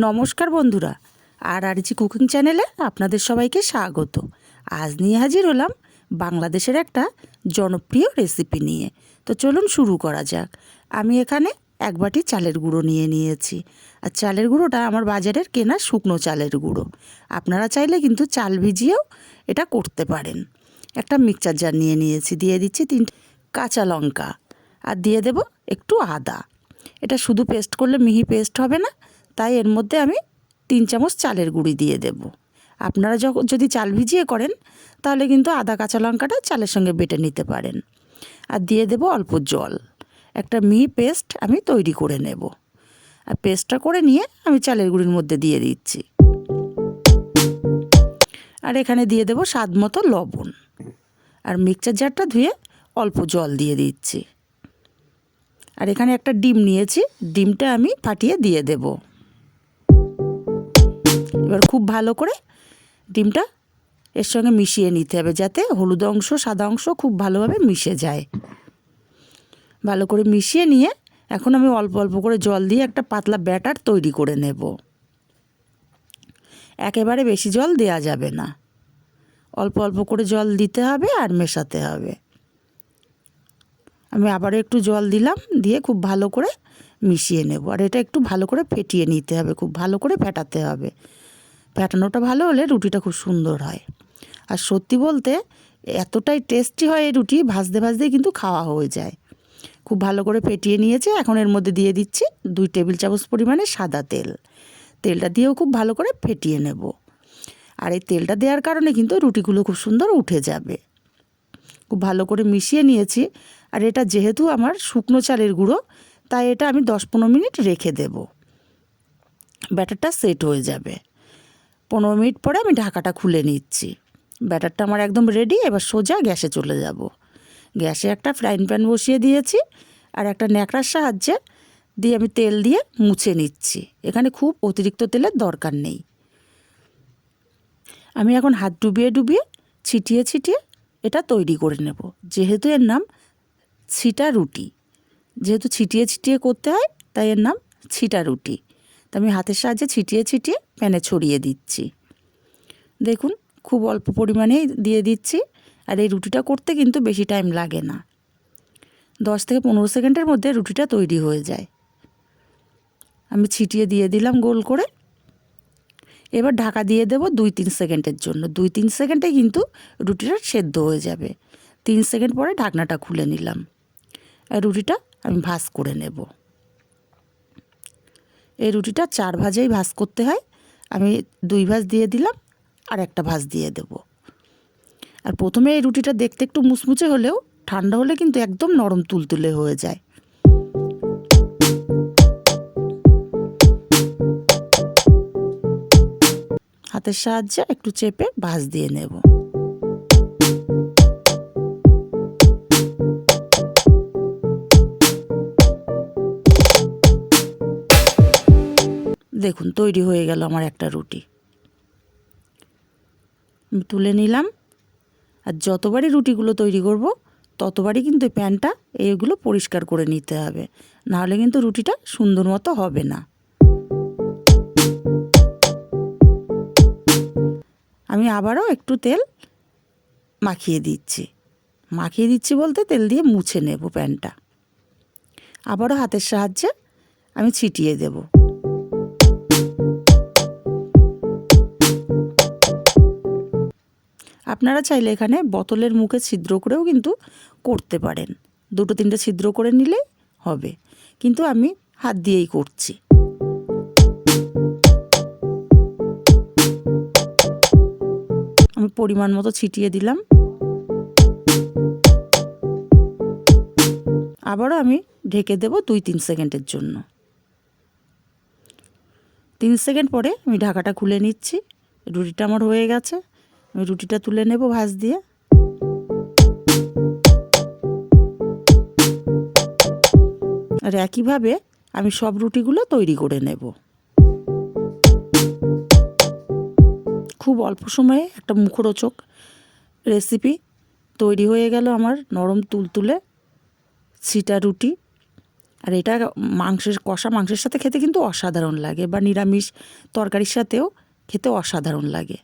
নমস্কার বন্ধুরা, আর আরজি কুকিং চ্যানেলে আপনাদের সবাইকে স্বাগত। আজ নিয়ে হাজির হলাম বাংলাদেশের একটা জনপ্রিয় রেসিপি নিয়ে। তো চলুন শুরু করা যাক। আমি এখানে এক বাটি চালের গুঁড়ো নিয়ে নিয়েছি। আর চালের গুঁড়োটা আমার বাজারের কেনা শুকনো চালের গুঁড়ো। আপনারা চাইলে কিন্তু চাল ভিজিয়েও এটা করতে পারেন। একটা মিক্সচার জার নিয়ে নিয়েছি, দিয়ে দিচ্ছি তিনটে কাঁচা লঙ্কা। আর দিয়ে দেব একটু আদা। এটা শুধু পেস্ট করলে মিহি পেস্ট হবে না তাই এর মধ্যে আমি তিন চামচ চালের গুঁড়ি দিয়ে দেব। আপনারা যখন যদি চাল ভিজিয়ে করেন, তাহলে কিন্তু আদা, কাঁচা লঙ্কাটা চালের সঙ্গে বেটে নিতে পারেন। আর দিয়ে দেব অল্প জল। একটা মিহি পেস্ট আমি তৈরি করে নেব। আর পেস্টটা করে নিয়ে আমি চালের গুঁড়ির মধ্যে দিয়ে দিচ্ছি। আর এখানে দিয়ে দেব স্বাদ মতো লবণ। আর মিক্সচার জারটা ধুয়ে অল্প জল দিয়ে দিচ্ছি। আর এখানে একটা ডিম নিয়েছি। ডিমটা আমি ফাটিয়ে দিয়ে দেব। এবার খুব ভালো করে ডিমটা এর সঙ্গে মিশিয়ে নিতে হবে যাতে হলুদ অংশ, সাদা অংশ খুব ভালোভাবে মিশে যায়। ভালো করে মিশিয়ে নিয়ে এখন আমি অল্প অল্প করে জল দিয়ে একটা পাতলা ব্যাটার তৈরি করে নেব। একেবারে বেশি জল দেওয়া যাবে না। অল্প অল্প করে জল দিতে হবে আর মেশাতে হবে। আমি আবারও একটু জল দিলাম, দিয়ে খুব ভালো করে মিশিয়ে নেব। আর এটা একটু ভালো করে ফেটিয়ে নিতে হবে, খুব ভালো করে ফেটাতে হবে। ফেটানোটা ভালো হলে রুটিটা খুব সুন্দর হয়। আর সত্যি বলতে এতটাই টেস্টি হয় এই রুটি, ভাজতে ভাজতেই কিন্তু খাওয়া হয়ে যায়। খুব ভালো করে ফেটিয়ে নিয়েছে, এখন এর মধ্যে দিয়ে দিচ্ছি দুই টেবিল চামচ পরিমাণে সাদা তেল। তেলটা দিয়েও খুব ভালো করে ফেটিয়ে নেব। আর এই তেলটা দেওয়ার কারণে কিন্তু রুটিগুলো খুব সুন্দর উঠে যাবে। খুব ভালো করে মিশিয়ে নিয়েছি আর এটা যেহেতু আমার শুকনো চালের গুঁড়ো, তাই এটা আমি দশ পনেরো মিনিট রেখে দেব। ব্যাটারটা সেট হয়ে যাবে। পনেরো মিনিট পরে আমি ঢাকাটা খুলে নিচ্ছি। ব্যাটারটা আমার একদম রেডি এবার সোজা গ্যাসে চলে যাব। গ্যাসে একটা ফ্রাইং প্যান বসিয়ে দিয়েছি আর একটা ন্যাকড়ার সাহায্যে দিয়ে আমি তেল দিয়ে মুছে নিচ্ছি। এখানে খুব অতিরিক্ত তেলের দরকার নেই। আমি এখন হাত ডুবিয়ে ডুবিয়ে ছিটিয়ে ছিটিয়ে এটা তৈরি করে নেব। যেহেতু এর নাম ছিটা রুটি। যেহেতু ছিটিয়ে ছিটিয়ে করতে হয়, তাই এর নাম ছিটা রুটি। তো আমি হাতের সাহায্যে ছিটিয়ে ছিটিয়ে প্যানে ছড়িয়ে দিচ্ছি। দেখুন, খুব অল্প পরিমাণেই দিয়ে দিচ্ছি। আর এই রুটিটা করতে কিন্তু বেশি টাইম লাগে না। দশ থেকে পনেরো সেকেন্ডের মধ্যে রুটিটা তৈরি হয়ে যায়। আমি ছিটিয়ে দিয়ে দিলাম গোল করে। এবার ঢাকা দিয়ে দেবো দুই তিন সেকেন্ডের জন্য। দুই তিন সেকেন্ডে কিন্তু রুটিটা সেদ্ধ হয়ে যাবে। তিন সেকেন্ড পরে ঢাকনাটা খুলে নিলাম। রুটিটা আমি ভাজ করে নেব। এই রুটিটা চার ভাজেই ভাজ করতে হয়। আমি দুই ভাজ দিয়ে দিলাম, আর একটা ভাজ দিয়ে দেব। আর প্রথমে এই রুটিটা দেখতে একটু মুচমুচে হলেও ঠান্ডা হলে কিন্তু একদম নরম তুলতুলে হয়ে যায়। হাতের সাহায্যে একটু চেপে ভাজ দিয়ে নেব। দেখুন, তৈরি হয়ে গেল আমার একটা রুটি। তুলে নিলাম, আর যতবারই রুটিগুলো তৈরি করব, ততবারই কিন্তু প্যানটা, এইগুলো পরিষ্কার করে নিতে হবে। নাহলে কিন্তু রুটিটা সুন্দর মতো হবে না। আমি আবারও একটু তেল মাখিয়ে দিচ্ছি। মাখিয়ে দিচ্ছি বলতে তেল দিয়ে মুছে নেব প্যানটা। আবারও হাতের সাহায্যে আমি ছিটিয়ে দেব। আপনারা চাইলে এখানে বোতলের মুখে ছিদ্র করেও কিন্তু করতে পারেন। দুটো তিনটে ছিদ্র করে নিলে হবে। কিন্তু আমি হাত দিয়েই করছি। আমি পরিমাণ মতো ছিটিয়ে দিলাম। আবারও আমি ঢেকে দেব দুই তিন সেকেন্ডের জন্য। তিন সেকেন্ড পরে আমি ঢাকাটা খুলে নিচ্ছি। রুটিটা আমার হয়ে গেছে। রুটিটা তুলে নেব ভাজ দিয়ে। আর একইভাবে আমি সব রুটিগুলো তৈরি করে নেব। খুব অল্প সময়ে একটা মুখরোচক রেসিপি তৈরি হয়ে গেল আমার নরম তুলতুলে ছিটা রুটি। আর এটা মাংসের কষা মাংসের সাথে খেতে কিন্তু অসাধারণ লাগে বা নিরামিষ তরকারির সাথেও খেতে অসাধারণ লাগে।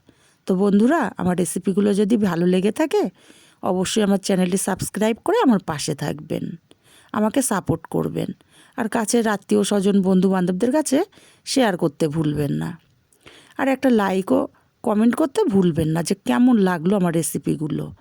তো বন্ধুরা, আমার রেসিপিগুলো যদি ভালো লেগে থাকে, অবশ্যই আমার চ্যানেলটি সাবস্ক্রাইব করে আমার পাশে থাকবেন। আমাকে সাপোর্ট করবেন। আর কাছে আত্মীয় স্বজন বন্ধু বান্ধবদের কাছে শেয়ার করতে ভুলবেন না। আর একটা লাইকও কমেন্ট করতে ভুলবেন না যে কেমন লাগল আমার রেসিপিগুলো